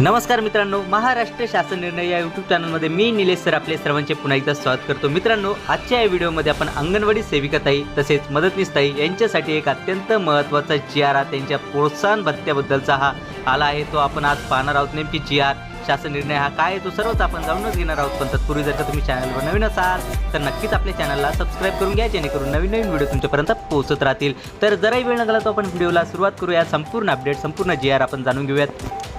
नमस्कार मित्रांनो महाराष्ट्र शासन निर्णय या यूट्यूब चॅनलमध्ये मी निलेश सर आपले सर्वांचे पुन्हा एकदा स्वागत करतो. मित्रांनो आजच्या या व्हिडिओमध्ये आपण अंगणवाडी सेविकाताई तसेच मदतनीसताई यांच्यासाठी एक अत्यंत महत्त्वाचा जी आर त्यांच्या प्रोत्साहन भत्त्याबद्दलचा हा आला आहे. तो आपण आज पाहणार आहोत. नेमकी जी आर शासन निर्णय हा काय आहे तो सर्वच आपण जाणूनच घेणार आहोत. पण तत्पूर्वी जर का तुम्ही चॅनलवर नवीन असाल तर नक्कीच आपल्या चॅनलला सबस्क्राईब करून घ्या जेणेकरून नवीन नवीन व्हिडिओ तुमच्यापर्यंत पोहोचत राहतील. तर जराही वेळ न घाला तो आपण व्हिडिओला सुरुवात करूया. संपूर्ण अपडेट संपूर्ण जी आर आपण जाणून घेऊयात.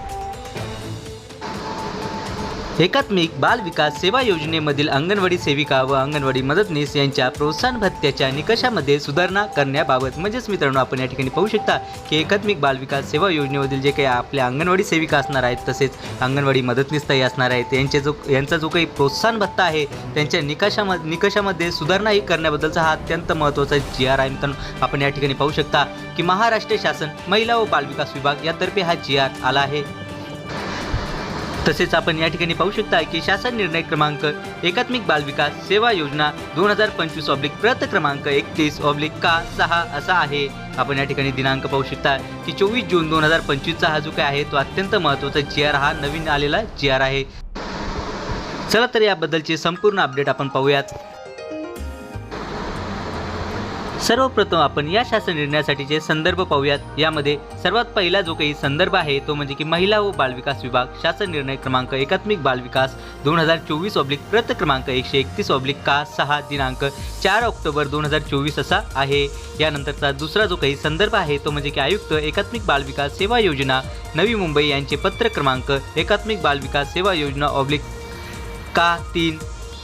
एकात्मिक बाल विकास सेवा योजनेमधील अंगणवाडी सेविका व अंगणवाडी मदतनीस यांच्या प्रोत्साहन भत्त्याच्या निकषामध्ये सुधारणा करण्याबाबत म्हणजेच मित्रांनो आपण या ठिकाणी पाहू शकता की एकात्मिक बाल विकास सेवा योजनेमधील जे काही आपल्या अंगणवाडी सेविका असणार आहेत तसेच अंगणवाडी मदतनीसताही असणार आहेत यांचे जो यांचा जो काही प्रोत्साहन भत्ता आहे त्यांच्या निकषामध्ये निकषामध्ये सुधारणाही करण्याबद्दलचा हा अत्यंत महत्त्वाचा जी आर आहे मित्रांनो. आपण या ठिकाणी पाहू शकता की महाराष्ट्र शासन महिला व बालविकास विभाग यातर्फे हा जी आर आला आहे. तसेच आपण या ठिकाणी पाहू शकता की शासन निर्णय क्रमांक एकात्मिक बाल विकास सेवा योजना दोन हजार पंचवीस ऑब्लिक प्रत क्रमांक एकतीस ऑब्लिक का सहा असा आहे. आपण या ठिकाणी दिनांक पाहू शकता की चोवीस जून दोन हजार पंचवीसचा हा जो काय आहे तो अत्यंत महत्त्वाचा जी आर हा नवीन आलेला जी आर आहे. चला तर याबद्दलचे संपूर्ण अपडेट आपण पाहूयात. सर्वप्रथम आपण या शासन निर्णयासाठीचे संदर्भ पाहूयात. यामध्ये सर्वात पहिला जो काही संदर्भ आहे तो म्हणजे की महिला व बालविकास विभाग शासन निर्णय क्रमांक एकात्मिक बालविकास दोन हजार चोवीस ऑब्लिक प्रत क्रमांक एकशे एकतीस ऑब्लिक का सहा दिनांक चार ऑक्टोबर दोन हजार चोवीस असा आहे. यानंतरचा दुसरा जो काही संदर्भ आहे तो म्हणजे की आयुक्त एकात्मिक बालविकास सेवा योजना नवी मुंबई यांचे पत्र क्रमांक एकात्मिक बालविकास सेवा योजना ऑब्लिक का तीन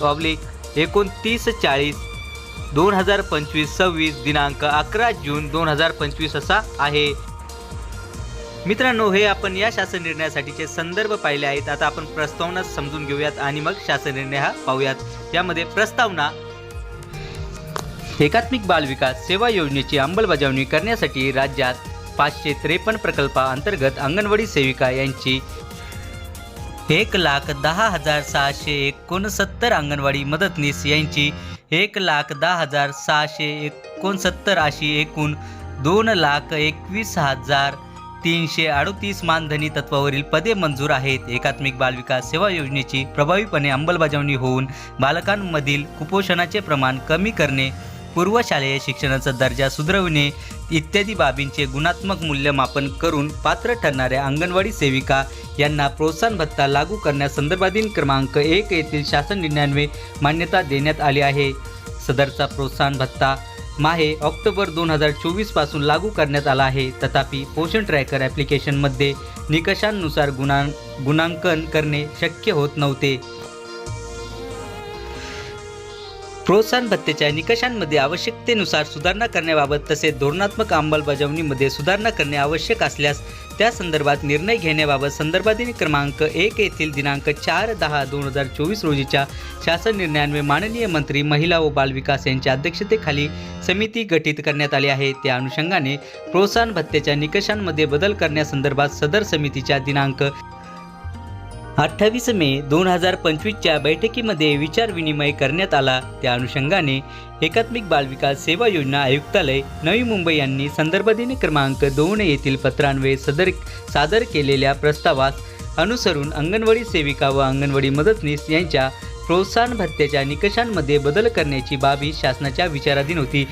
ऑब्लिक एकोणतीस चाळीस दोन हजार पंचवीस सव्वीस दिनांक अकरा जून दोन हजार पंचवीस असा आहे. मित्रांनो हे आपण या शासन निर्णयासाठीचे संदर्भ पाहिले आहेत. आता आपण प्रस्तावना समजून घेऊयात आणि मग शासन निर्णय हा पाहूयात. यामध्ये प्रस्तावना एकात्मिक बाल विकास सेवा योजनेची अंमलबजावणी करण्यासाठी राज्यात पाचशे त्रेपन्न प्रकल्पाअंतर्गत अंगणवाडी सेविका यांची एक लाख दहा हजार सहाशे एकोणसत्तर अंगणवाडी मदतनीस यांची एक लाख दहा हजार सहाशे एकोणसत्तर अशी एकूण दोन लाख एकवीस हजार तीनशे अडतीस मानधनी तत्वावरील पदे मंजूर आहेत. एकात्मिक बालविकास सेवा योजनेची प्रभावीपणे अंमलबजावणी होऊन बालकांमधील कुपोषणाचे प्रमाण कमी करणे पूर्वशालेय शिक्षणाचा दर्जा सुधारविणे इत्यादी बाबींचे गुणात्मक मूल्यमापन करून पात्र ठरणाऱ्या अंगणवाडी सेविका यांना प्रोत्साहन भत्ता लागू करण्यासंदर्भातील क्रमांक एक येथील शासन निर्णयान्वये मान्यता देण्यात आली आहे. सदरचा प्रोत्साहन भत्ता माहे ऑक्टोबर दोन हजार चोवीसपासून लागू करण्यात आला आहे. तथापि पोषण ट्रॅकर ॲप्लिकेशनमध्ये निकषांनुसार गुणां गुणांकन करणे शक्य होत नव्हते. प्रोत्साहन भत्तेच्या निकषांमध्ये आवश्यकतेनुसार सुधारणा करण्याबाबत तसेच धोरणात्मक अंमलबजावणीमध्ये सुधारणा करणे आवश्यक असल्यास त्या संदर्भात निर्णय घेण्याबाबत संदर्भातील क्रमांक एक येथील दिनांक चार दहा दोन हजार चोवीस रोजीच्या शासन निर्णयान्वये माननीय मंत्री महिला व बालविकास यांच्या अध्यक्षतेखाली समिती गठीत करण्यात आली आहे. त्या अनुषंगाने प्रोत्साहन भत्तेच्या निकषांमध्ये बदल करण्यासंदर्भात सदर समितीच्या दिनांक अठ्ठावीस मे दोन हजार पंचवीसच्या बैठकीमध्ये विचारविनिमय करण्यात आला. त्या अनुषंगाने एकात्मिक बालविकास सेवा योजना आयुक्तालय नवी मुंबई यांनी संदर्भदिन क्रमांक दोन येथील पत्रान्वये सदर सादर केलेल्या प्रस्तावास अनुसरून अंगणवाडी सेविका व अंगणवाडी मदतनीस यांच्या प्रोत्साहन भत्त्याच्या निकषांमध्ये बदल करण्याची बाबी शासनाच्या विचाराधीन होती.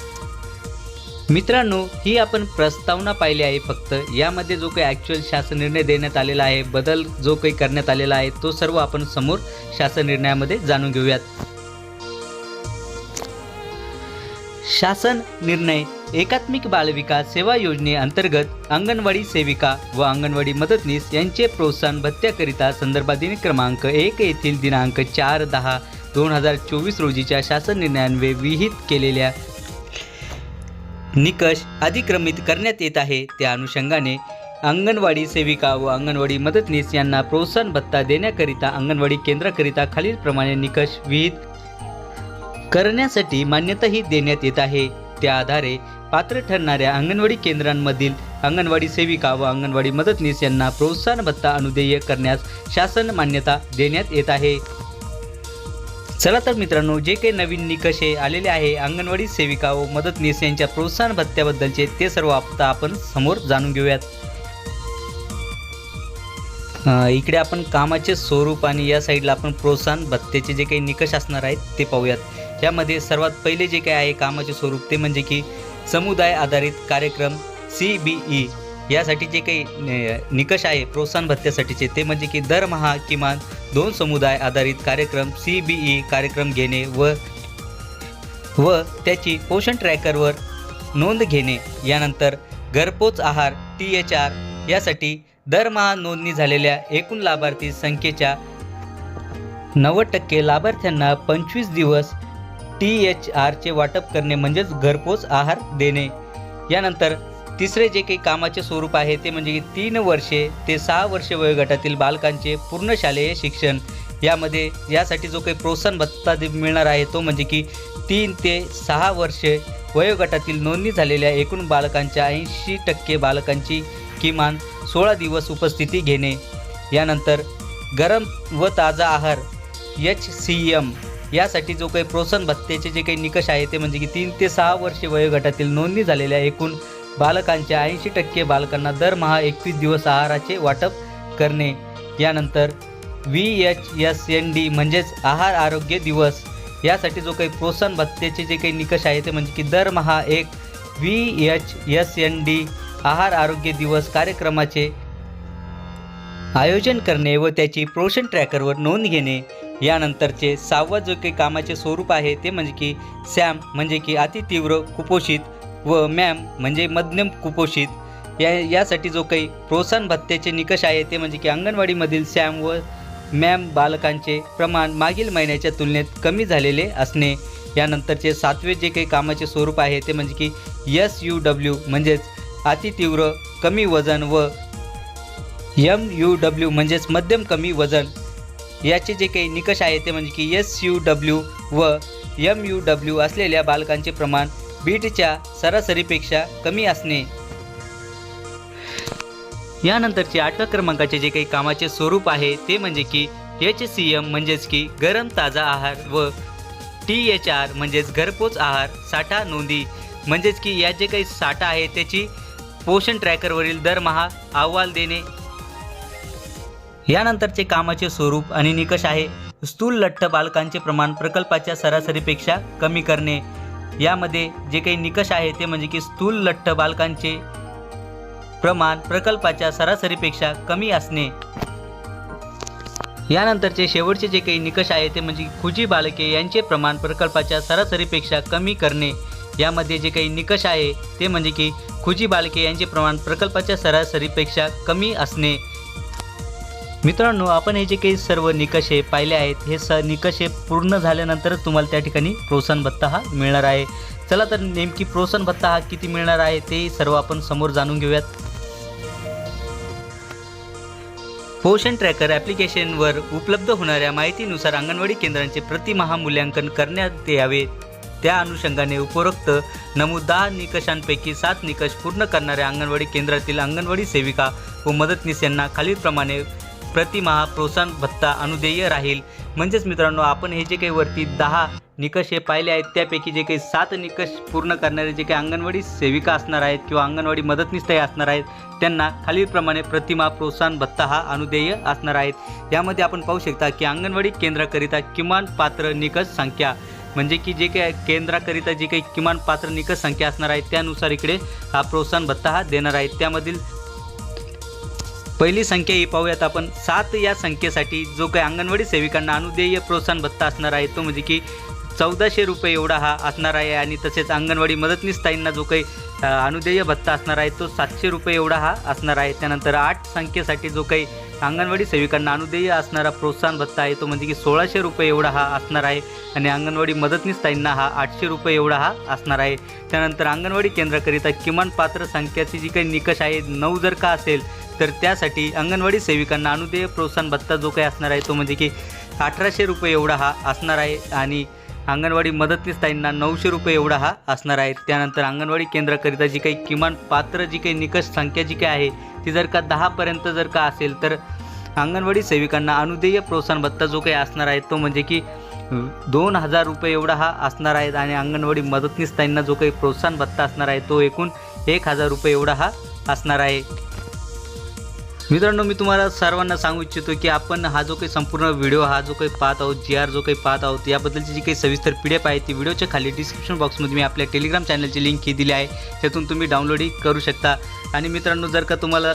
मित्रांनो ही आपण प्रस्तावना पाहिली आहे फक्त. यामध्ये जो काही ॲक्च्युअल शासन निर्णय देण्यात आलेला आहे बदल जो काही करण्यात आलेला आहे तो सर्व आपण समोर शासन निर्णयामध्ये जाणून घेऊयात. शासन निर्णय एकात्मिक बालविकास सेवा योजनेअंतर्गत अंगणवाडी सेविका व अंगणवाडी मदतनीस यांचे प्रोत्साहन भत्त्याकरिता संदर्भातील क्रमांक एक येथील दिनांक चार दहा दोन हजार चोवीस रोजीच्या शासन निर्णयान्वये विहित केलेल्या निकष अधिक्रमित करण्यात येत आहे. त्या अनुषंगाने अंगणवाडी सेविका व अंगणवाडी मदतनीस यांना प्रोत्साहन भत्ता देण्याकरिता अंगणवाडी केंद्राकरिता खालीलप्रमाणे निकष विहित करण्यासाठी मान्यताही देण्यात येत आहे. त्या आधारे पात्र ठरणाऱ्या अंगणवाडी केंद्रांमधील अंगणवाडी सेविका व अंगणवाडी मदतनीस यांना प्रोत्साहन भत्ता अनुदेय करण्यास शासन मान्यता देण्यात येत आहे. चला तर मित्रांनो जे काही नवीन निकष हे आलेले आहे अंगणवाडी सेविका व मदतनीस यांच्या प्रोत्साहन भत्त्याबद्दलचे ते सर्व आता आपण समोर जाणून घेऊयात. इकडे आपण कामाचे स्वरूप आणि या साईडला आपण प्रोत्साहन भत्त्याचे जे काही निकष असणार आहेत ते पाहूयात. यामध्ये सर्वात पहिले जे काही आहे कामाचे स्वरूप ते म्हणजे की समुदाय आधारित कार्यक्रम सी बी ई. यासाठी जे काही निकष आहे प्रोत्साहन भत्त्यासाठीचे ते म्हणजे की दरमहा किमान दोन समुदाय आधारित कार्यक्रम सी बी ई कार्यक्रम घेणे व व त्याची पोषण ट्रॅकरवर नोंद घेणे. यानंतर घरपोच आहार टी एच आर यासाठी दरमहा नोंदणी झालेल्या एकूण लाभार्थी संख्येच्या नव्वद टक्के लाभार्थ्यांना पंचवीस दिवस टी एच आरचे वाटप करणे म्हणजेच घरपोच आहार देणे. यानंतर तिसरे जे काही कामाचे स्वरूप आहे ते म्हणजे की तीन वर्षे ते सहा वर्षे वयोगटातील बालकांचे पूर्ण शालेय शिक्षण. यामध्ये यासाठी जो काही प्रोत्साहन भत्ता मिळणार आहे तो म्हणजे की तीन ते सहा वर्षे वयोगटातील नोंदणी झालेल्या एकूण बालकांच्या ऐंशी टक्के बालकांची किमान सोळा दिवस उपस्थिती घेणे. यानंतर गरम व ताजा आहार एच सी एम यासाठी जो काही प्रोत्साहन भत्त्याचे जे काही निकष आहे ते म्हणजे की तीन ते सहा वर्षे वयोगटातील नोंदणी झालेल्या एकूण बालकांच्या ऐंशी टक्के बालकांना दरमहा एकवीस दिवस आहाराचे वाटप करणे. यानंतर V H S N D म्हणजेच आहार आरोग्य दिवस. यासाठी जो काही प्रोत्साहन भत्त्याचे जे काही निकष आहे ते म्हणजे की दरमहा एक V H S N D आहार आरोग्य दिवस कार्यक्रमाचे आयोजन करणे व त्याची पोषण ट्रॅकरवर नोंद घेणे. यानंतरचे सहावं जो काही कामाचे स्वरूप आहे ते म्हणजे की सॅम म्हणजे की अतितीव्र कुपोषित व मॅम म्हणजे मध्यम कुपोषित या यासाठी जो काही प्रोत्साहन भत्त्याचे निकष आहे ते म्हणजे की अंगणवाडीमधील सॅम व मॅम बालकांचे प्रमाण मागील महिन्याच्या तुलनेत कमी झालेले असणे यानंतरचे सातवे जे काही कामाचे स्वरूप आहे ते म्हणजे की एस यू डब्ल्यू म्हणजेच अतितीव्र कमी वजन व एम यू डब्ल्यू म्हणजेच मध्यम कमी वजन याचे जे काही निकष आहे ते म्हणजे की एस यू डब्ल्यू व एम यू डब्ल्यू असलेल्या बालकांचे प्रमाण बीटच्या सरासरीपेक्षा कमी असणे. यानंतरचे आठव्या क्रमांकाचे जे काही कामाचे स्वरूप आहे ते म्हणजे की एच सी एम म्हणजेच की गरम ताजा आहार व टी एच आर म्हणजेच घरपोच आहार साठा नोंदी म्हणजेच की या जे काही साठा आहे त्याची पोषण ट्रॅकरवरील दरमहा अहवाल देणे. यानंतरचे कामाचे स्वरूप आणि निकष आहे स्थूल लठ्ठ बालकांचे प्रमाण प्रकल्पाच्या सरासरीपेक्षा कमी करणे. यामध्ये जे काही निकष आहे ते म्हणजे की स्थूल लठ्ठ बालकांचे प्रमाण प्रकल्पाच्या सरासरीपेक्षा कमी असणे. यानंतरचे शेवटचे जे काही निकष आहे ते म्हणजे खुजी बालके यांचे प्रमाण प्रकल्पाच्या सरासरीपेक्षा कमी करणे. यामध्ये जे काही निकष आहे ते म्हणजे की खुजी बालके यांचे प्रमाण प्रकल्पाच्या सरासरीपेक्षा कमी असणे. मित्रांनो आपण हे जे काही सर्व निकष हे पाहिले आहेत हे स निकष हे पूर्ण झाल्यानंतरच तुम्हाला त्या ठिकाणी प्रोत्साहन भत्ता हा मिळणार आहे. चला तर नेमकी प्रोत्साहन भत्ता हा किती मिळणार आहे ते सर्व आपण समोर जाणून घेऊयात. पोषण ट्रॅकर ॲप्लिकेशनवर उपलब्ध होणाऱ्या माहितीनुसार अंगणवाडी केंद्रांचे प्रतिमहा मूल्यांकन करण्यात यावे. त्या अनुषंगाने उपरोक्त नमूद दहा निकषांपैकी सात निकष पूर्ण करणाऱ्या अंगणवाडी केंद्रातील अंगणवाडी सेविका व मदतनीस यांना खालीलप्रमाणे प्रतिमहा प्रोत्साहन भत्ता अनुदेय राहील. म्हणजेच मित्रांनो आपण हे जे काही वरती दहा निकष हे पाहिले आहेत त्यापैकी जे काही सात निकष पूर्ण करणारे जे काही अंगणवाडी सेविका असणार आहेत किंवा अंगणवाडी मदतनीस असणार आहेत त्यांना खालीलप्रमाणे प्रतिमा प्रोत्साहन भत्ता हा अनुदेय असणार आहेत. यामध्ये आपण पाहू शकता की अंगणवाडी केंद्राकरिता किमान पात्र निकष संख्या म्हणजे की जे काही केंद्राकरिता जे काही किमान पात्र निकष संख्या असणार आहे त्यानुसार इकडे हा प्रोत्साहन भत्ता हा देणार आहे त्यामधील पहिली संख्या ही पाहूयात आपण. सात या संख्येसाठी जो काही अंगणवाडी सेविकांना अनुदेय प्रोत्साहन भत्ता असणार आहे तो म्हणजे की चौदाशे रुपये एवढा हा असणार आहे आणि तसेच अंगणवाडी मदतनीसताईंना जो काही अनुदेय भत्ता असणार आहे तो सातशे रुपये एवढा हा असणार आहे. त्यानंतर आठ संख्येसाठी जो काही अंगणवाडी सेविकांना अनुदेय असणारा प्रोत्साहन भत्ता आहे तो म्हणजे की सोळाशे रुपये एवढा हा असणार आहे आणि अंगणवाडी मदतनीसताईंना हा आठशे रुपये एवढा हा असणार आहे. त्यानंतर अंगणवाडी केंद्राकरिता किमान पात्र संख्याची जी काही निकष आहे नऊ जर का असेल तर त्यासाठी अंगणवाडी सेविकांना अनुदेय प्रोत्साहन भत्ता जो काही असणार आहे तो म्हणजे की अठराशे रुपये एवढा हा असणार आहे आणि अंगणवाडी मदतनीसताईंना नऊशे रुपये एवढा हा असणार आहे. त्यानंतर अंगणवाडी केंद्राकरिता जी काही किमान पात्र जी काही निकष संख्या जी काही आहे ती जर का दहापर्यंत जर का असेल तर अंगणवाडी सेविकांना अनुदेय प्रोत्साहन भत्ता जो काही असणार आहे तो म्हणजे की दोन हजार रुपये एवढा हा असणार आहे आणि अंगणवाडी मदतनीसताईंना जो काही प्रोत्साहन भत्ता असणार आहे तो एकूण एक हजार रुपये एवढा हा असणार आहे. मित्रांनो मी तुम्हाला सर्वांना सांगू इच्छितो की आपण हा जो काही संपूर्ण व्हिडिओ हा जो काही पाहत आहोत जी आर जो काही पाहत आहोत याबद्दलची जी काही सविस्तर पी डी एफ आहे ती व्हिडिओच्या खाली डिस्क्रिप्शन बॉक्समध्ये मी आपल्या टेलिग्राम चॅनलची लिंक ही दिली आहे. त्यातून तुम्ही डाउनलोडही करू शकता. आणि मित्रांनो जर का तुम्हाला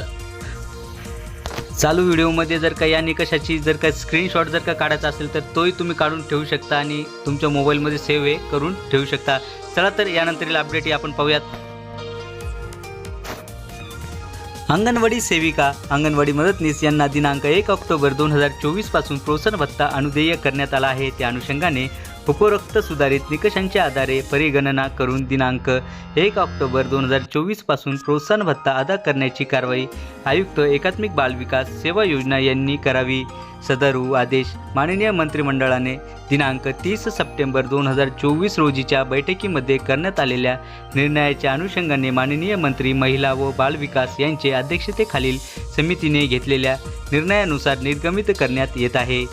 चालू व्हिडिओमध्ये जर का या निकषाची जर का स्क्रीनशॉट जर का काढायचा असेल तर तोही तुम्ही काढून ठेवू शकता आणि तुमच्या मोबाईलमध्ये सेव्ह हे करून ठेवू शकता. चला तर यानंतरील अपडेट आपण पाहूयात. अंगणवाडी सेविका अंगणवाडी मदतनीस यांना दिनांक एक ऑक्टोबर दोन हजार चोवीसपासून प्रोत्साहन भत्ता अनुदेय करण्यात आला आहे. त्या अनुषंगाने उपरोक्त सुधारित निकषांच्या आधारे परिगणना करून दिनांक एक ऑक्टोबर दोन हजार चोवीसपासून प्रोत्साहन भत्ता अदा करण्याची कारवाई आयुक्त एकात्मिक बालविकास सेवा योजना यांनी करावी. सदर आदेश माननीय मंत्रिमंडळाने दिनांक तीस सप्टेंबर दोन हजार चोवीस रोजीच्या बैठकीमध्ये करण्यात आलेल्या निर्णयाच्या अनुषंगाने माननीय मंत्री महिला व बालविकास यांचे अध्यक्षतेखालील समितीने घेतलेल्या निर्णयानुसार निर्गमित करण्यात येत आहे.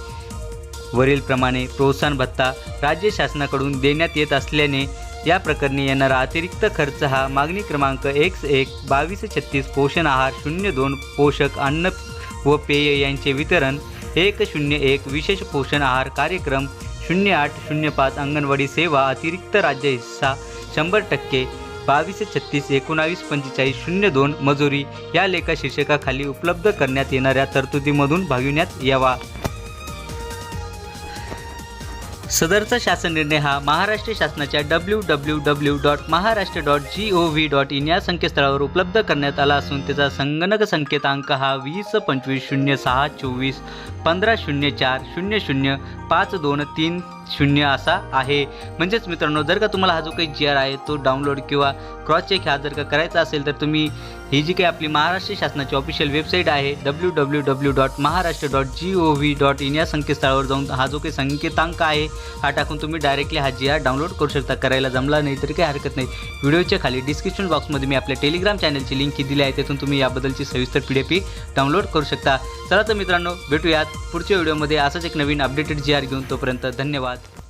वरीलप्रमाणे प्रोत्साहन भत्ता राज्य शासनाकडून देण्यात येत असल्याने या प्रकरणी येणारा अतिरिक्त खर्च हा मागणी क्रमांक एक एक बावीस छत्तीस पोषण आहार शून्य दोन पोषक अन्न व पेय यांचे वितरण एक शून्य एक विशेष पोषण आहार कार्यक्रम शून्य आठ शून्य पाच अंगणवाडी सेवा अतिरिक्त राज्य हिस्सा शंभर टक्के बावीस छत्तीस एकोणावीस पंचेचाळीस शून्य दोन मजुरी या लेखा शीर्षकाखाली उपलब्ध करण्यात येणाऱ्या तरतुदीमधून भागविण्यात यावा. सदरचा शासन निर्णय हा महाराष्ट्र शासनाच्या W W W dot Maharashtra dot G O V dot in या संकेतस्थळावर उपलब्ध करण्यात आला असून त्याचा संगणक संकेतांक हा वीस पंचवीस शून्य सहा चोवीस पंधरा शून्य चार शून्य शून्य पाच दोन तीन शून्य असा आहे. म्हणजेच मित्रांनो जर का तुम्हाला हा जो काही जी आर आहे तो डाउनलोड किंवा क्रॉस चेक हा जर का करायचा असेल तर तुम्ही ही जी काही आपली महाराष्ट्र शासनाची ऑफिशियल वेबसाईट आहे W W W dot Maharashtra dot G O V dot in या संकेतस्थळावर जाऊन हा जो काही संकेतांक आहे हा टाकून तुम्ही डायरेक्टली हा जी आर डाउनलोड करू शकता. करायला जमला नाही तरी काही हरकत नाही. व्हिडिओच्या खाली डिस्क्रिप्शन बॉक्समध्ये मी आपल्या टेलिग्राम चॅनलची लिंक दिली आहे त्यातून तुम्ही याबद्दलची सविस्तर पी डी एफ डाउनलोड करू शकता. चला तर मित्रांनो भेटूयात पुढच्या व्हिडिओमध्ये असंच एक नवीन अपडेटेड जी आर घेऊन तोपर्यंत धन्यवाद.